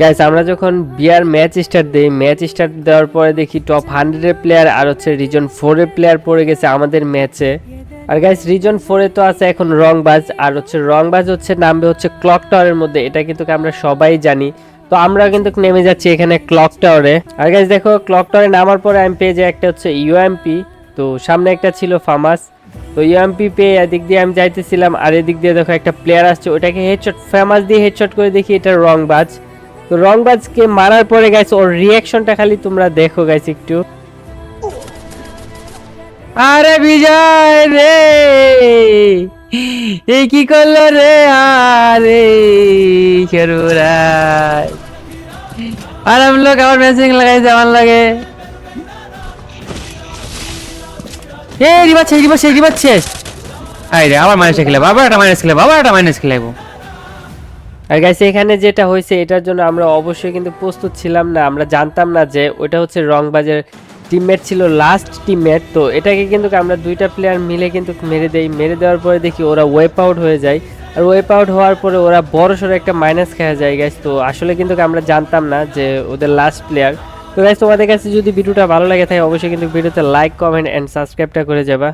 Guys আমরা যখন বিয়ার ম্যাচ স্টার্ট দিই ম্যাচ স্টার্ট দেওয়ার পরে দেখি টপ হান্ড্রেডের প্লেয়ার আর হচ্ছে রিজন ফোরের প্লেয়ার পড়ে গেছে আমাদের ম্যাচে আর গাইস রিজন ফোরে তো আছে এখন রংবাজ, আর হচ্ছে রংবাজ হচ্ছে নামবে হচ্ছে ক্লক টাওয়ারের মধ্যে, এটা কিন্তু আমরা সবাই জানি। তো আমরা কিন্তু নেমে যাচ্ছি এখানে ক্লক টাওয়ারে আর গাইস দেখো ক্লক টাওয়ারে নামার পরে আমি পেয়ে যাই একটা হচ্ছে ইউএমপি তো সামনে একটা ছিল ফামাস তো ইউএমপি পেয়ে এদিক দিয়ে আমি যাইতেছিলাম, আর এদিক দিয়ে দেখো একটা প্লেয়ার আসছে ওটাকে হেডশট ফেমাস দিয়ে হেডশট করে দেখি এটা রংবাজ। তো রংবাজকে মারার পরে গাইস ওর রিয়াকশনটা খালি তোমরা দেখো গাইস একটু। আরে বিজয় রে! এ কি করল রে? আরে খেরুরা আর আমি লোক, আবার ম্যাচিং লাগাইছে আমার লাগে। এ রিবাচ্ছে রিবাচ্ছে রিবাচ্ছে আরে আবার মাইনাস খেলে, বাবা, একটা মাইনাস খেলে, বাবা, একটা মাইনাস খেলাইবো আর গাইস এখানে যেটা হয়েছে, এটার জন্য আমরা অবশ্যই কিন্তু প্রস্তুত ছিলাম না। আমরা জানতাম না যে ওটা হচ্ছে রংবাজের টিমমেট ছিল লাস্ট টিমমেট তো এটাকে কিন্তু আমরা দুইটা প্লেয়ার মিলে কিন্তু মেরে দেই। মেরে দেওয়ার পরে দেখি ওরা ওয়েপ আউট হয়ে যায়। আর ওয়েপ আউট হওয়ার পরে ওরা বড় সড়ো একটা মাইনাস খেয়া যায় গাইস তো আসলে কিন্তু আমরা জানতাম না যে ওদের লাস্ট প্লেয়ার তো গাইস তোমাদের কাছে যদি ভিডিওটা ভালো লাগে থাকে, অবশ্যই কিন্তু ভিডিওতে লাইক কমেন্ট অ্যান্ড সাবস্ক্রাইবটা করে যাবা।